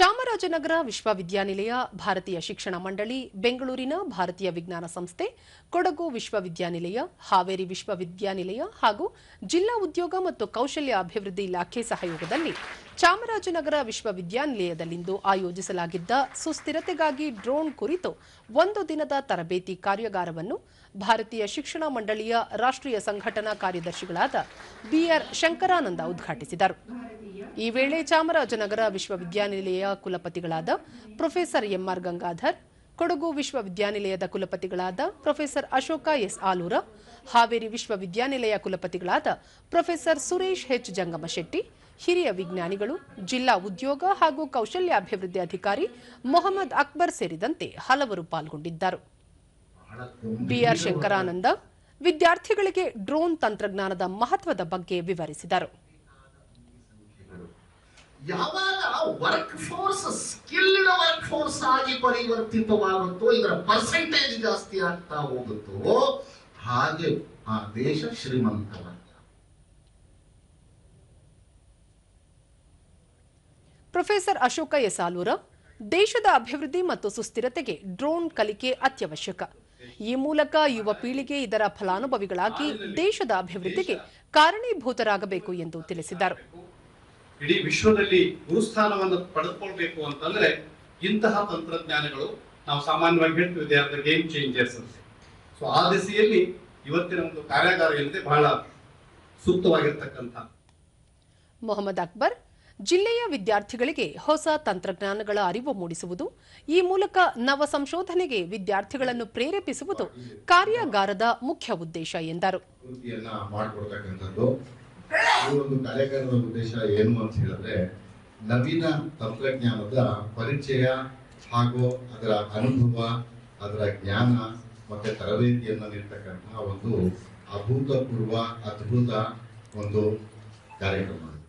ಚಾಮರಾಜನಗರ ವಿಶ್ವವಿದ್ಯಾನಿಲಯ ಭಾರತೀಯ ಶಿಕ್ಷಣ ಮಂಡಳಿ, ಬೆಂಗಳೂರಿನ ಭಾರತೀಯ ವಿಜ್ಞಾನ ಸಂಸ್ಥೆ, ಕೊಡಗು ವಿಶ್ವವಿದ್ಯಾನಿಲಯ, ಹಾವೇರಿ ವಿಶ್ವವಿದ್ಯಾನಿಲಯ ಹಾಗೂ ಜಿಲ್ಲಾ ಉದ್ಯೋಗ ಮತ್ತು ಕೌಶಲ್ಯ ಅಭಿವೃದ್ಧಿ ಇಲಾಖೆ ಸಹಯೋಗದಲ್ಲಿ ಚಾಮರಾಜನಗರ ವಿಶ್ವವಿದ್ಯಾನಿಲಯದಲ್ಲಿಂದು ಆಯೋಜಿಸಲಾಗಿದ್ದ ಸುಸ್ಥಿರತೆಗಾಗಿ ಡ್ರೋನ್ ಕುರಿತು ಒಂದು ದಿನದ ತರಬೇತಿ ಕಾರ್ಯಾಗಾರವನ್ನು ಭಾರತೀಯ ಶಿಕ್ಷಣ ಮಂಡಳಿಯ ರಾಷ್ಟ್ರೀಯ ಸಂಘಟನಾ ಕಾರ್ಯದರ್ಶಿಗಳಾದ ಬಿಆರ್ ಶಂಕರಾನಂದ ಉದ್ಘಾಟಿಸಿದರು. ಈ ವೇಳೆ ಚಾಮರಾಜನಗರ ವಿಶ್ವವಿದ್ಯಾನಿಲಯ ಕುಲಪತಿಗಳಾದ professor M R Gangadhar, Kodagu ವಿಶ್ವವಿದ್ಯಾನಿಲಯದ ಕುಲಪತಿಗಳಾದ ಪ್ರೊಫೆಸರ್ ಅಶೋಕ ಎಸ್ ಆಲೂರ, ಹಾವೇರಿ ವಿಶ್ವವಿದ್ಯಾನಿಲಯ ಕುಲಪತಿಗಳಾದ ಪ್ರೊಫೆಸರ್ ಸುರೇಶ್ ಹೆಚ್ ಜಂಗಮಶೆಟ್ಟಿ, ಹಿರಿಯ ವಿಜ್ಞಾನಿಗಳು, ಜಿಲ್ಲಾ ಉದ್ಯೋಗ ಹಾಗೂ ಕೌಶಲ್ಯಾಭಿವೃದ್ಧಿ ಅಧಿಕಾರಿ ಮೊಹಮ್ಮದ್ ಅಕ್ಬರ್ ಸೇರಿದಂತೆ ಹಲವರು ಪಾಲ್ಗೊಂಡಿದ್ದರು. ಬಿಆರ್ ಶಂಕರಾನಂದ ವಿದ್ಯಾರ್ಥಿಗಳಿಗೆ ಡ್ರೋನ್ ತಂತ್ರಜ್ಞಾನದ ಮಹತ್ವದ ಬಗ್ಗೆ ವಿವರಿಸಿದರು. ಯಾವಾಗ work force skilled work force ಆಗಿ ಪರಿವರ್ತಿತವಾಗುತ್ತೋ, ಇದರ ಪರ್ಸೆಂಟೇಜ್ ಜಾಸ್ತಿ ಆಗ್ತಾ ಹೋಗುತ್ತೋ, ಹಾಗೆ ಆ ದೇಶ ಶ್ರೀಮಂತವಾಗ್ತದೆ. ಪ್ರೊಫೆಸರ್ ಅಶೋಕ ಎಸಾಲೂರ ದೇಶದ ಅಭಿವೃದ್ಧಿ ಮತ್ತು ಸುಸ್ಥಿರತೆಗೆ ಡ್ರೋನ್ ಕಲಿಕೆ ಅತ್ಯವಶ್ಯಕ. ಈ ಮೂಲಕ ಯುವ ಪೀಳಿಗೆ ಇದರ ಫಲಾನುಭವಿಗಳಾಗಿ ದೇಶದ ಅಭಿವೃದ್ಧಿಗೆ ಕಾರಣೀಭೂತರಾಗಬೇಕು ಎಂದು ತಿಳಿಸಿದರು. ಇಡೀ ವಿಶ್ವದಲ್ಲಿ ಗುರುಸ್ಥಾನವನ್ನು ಪಡೆದುಕೊಳ್ಬೇಕು ಅಂತಂದ್ರೆ ಇಂತಹ ತಂತ್ರಜ್ಞಾನಗಳು ನಾವು ಸಾಮಾನ್ಯವಾಗಿ ಹೇಳ್ತೀವಿ they are the game changers ಅಂತ. ಸೊ ಆ ದಿಸೆಯಲ್ಲಿ ಇವತ್ತಿನ ಒಂದು ಕಾರ್ಯಾಗಾರ ಏನಿದೆ ಬಹಳ ಸೂಕ್ತವಾಗಿರ್ತಕ್ಕಂಥ. ಮೊಹಮ್ಮದ್ ಅಕ್ಬರ್ ಜಿಲ್ಲೆಯ ವಿದ್ಯಾರ್ಥಿಗಳಿಗೆ ಹೊಸ ತಂತ್ರಜ್ಞಾನಗಳ ಅರಿವು ಮೂಡಿಸುವುದು ಈ ಮೂಲಕ ನವ ಸಂಶೋಧನೆಗೆ ವಿದ್ಯಾರ್ಥಿಗಳನ್ನು ಪ್ರೇರೇಪಿಸುವುದು ಕಾರ್ಯಾಗಾರದ ಮುಖ್ಯ ಉದ್ದೇಶ ಎಂದರು. ಈ ಒಂದು ಕಾರ್ಯಕ್ರಮದ ಉದ್ದೇಶ ಏನು ಅಂತ ಹೇಳಿದ್ರೆ, ನವೀನ ತಂತ್ರಜ್ಞಾನದ ಪರಿಚಯ ಹಾಗೂ ಅದರ ಅನುಭವ, ಅದರ ಜ್ಞಾನ ಮತ್ತೆ ತರಬೇತಿಯನ್ನು ನೀಡ್ತಕ್ಕಂತಹ ಒಂದು ಅಭೂತಪೂರ್ವ, ಅದ್ಭುತ ಒಂದು ಕಾರ್ಯಕ್ರಮ.